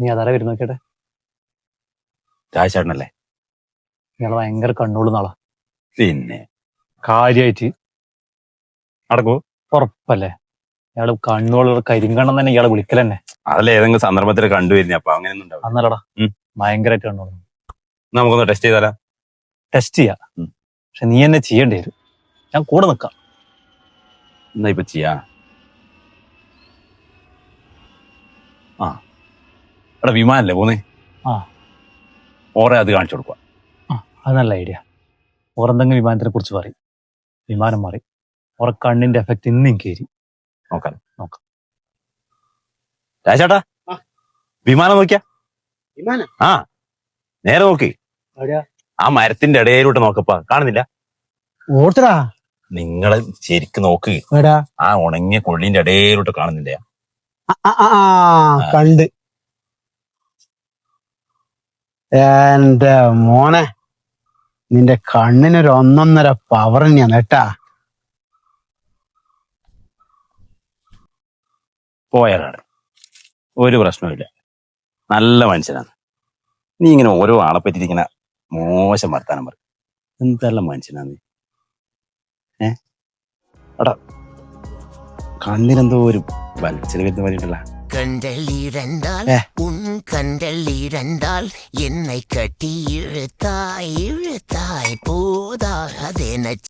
നീ അതാരെ വരുന്ന നോക്കിയട്ടെ രാജേട്ടനല്ലേ? ഇയാളെ ഭയങ്കര കണ്ണൂടുന്നാളാ നാളാ. പിന്നെ? കാര്യായിട്ട് നടക്കൂ. ഉറപ്പല്ലേ? ഇയാൾ കണ്ണുള്ള കരിങ്കണ്ണം തന്നെ ഇയാളെ വിളിക്കലെന്നെ. അതല്ലേ ഏതെങ്കിലും സന്ദർഭത്തിൽ കണ്ടുവരുന്ന അപ്പൊ അങ്ങനെയൊന്നും അന്നല്ലടാ. ഉം. ഭയങ്കരമായിട്ട് കണ്ണുള്ള നമുക്കൊന്ന് ടെസ്റ്റ് ചെയ്താലോ? ടെസ്റ്റ് ചെയ്യാ. ഉം. പക്ഷെ നീ എന്നെ ചെയ്യേണ്ടി വരും. ഞാൻ കൂടെ നിക്കാം. എന്നാ ഇപ്പൊ ചെയ്യാ. ആ. എടാ വിമാനല്ലേ പോന്നേ? ആ. ഓറെ അത് കാണിച്ചു കൊടുക്കുക ആ അത് നല്ല ഐഡിയ. ഓറെന്തെങ്കിലും വിമാനത്തിനെ കുറിച്ച് പറയും. വിമാനം മാറി. ഓറെ കണ്ണിന്റെ എഫക്ട് ഇന്നും കയറി നോക്കാം. നോക്കാം. രാജേട്ടാ ആ. വിമാനം നോക്കിയാ? വിമാനം? ആ നേരെ നോക്കി. എവിടെയാ? ആ മരത്തിന്റെ ഇടയിലോട്ട് നോക്കപ്പാ. കാണുന്നില്ല? ഓർത്തടാ. നിങ്ങൾ ശരിക്ക് നോക്ക്. എടാ. ആ ഉണങ്ങിയ കൊള്ളിന്റെ ഇടയിലോട്ട് കാണുന്നില്ല. ആ, ആ, ആ, കണ്ട്. എന്റെ മോനെ നിന്റെ കണ്ണിനൊരു ഒന്നൊന്നര പവർ തന്നെയാണ് കേട്ടാ. പോയാലാണ്. ഒരു പ്രശ്നവുമില്ല. നല്ല മനുഷ്യനാണ്. നീ ഇങ്ങനെ ഓരോ ആളെ പറ്റി ഇങ്ങനെ മോശം വർത്താനം പറയും എന്തെല്ലാം മനുഷ്യനാണ് നീ? ഏ? എടാ കണ്ണിനെന്തോ ഒരു சில பேர்த்து மாறிட்டலாம் கண்கள் இழந்தால் உன் கண்கள் இழந்தால் என்னை கட்டி இழுத்தாய் இழுத்தாய் போதாகதென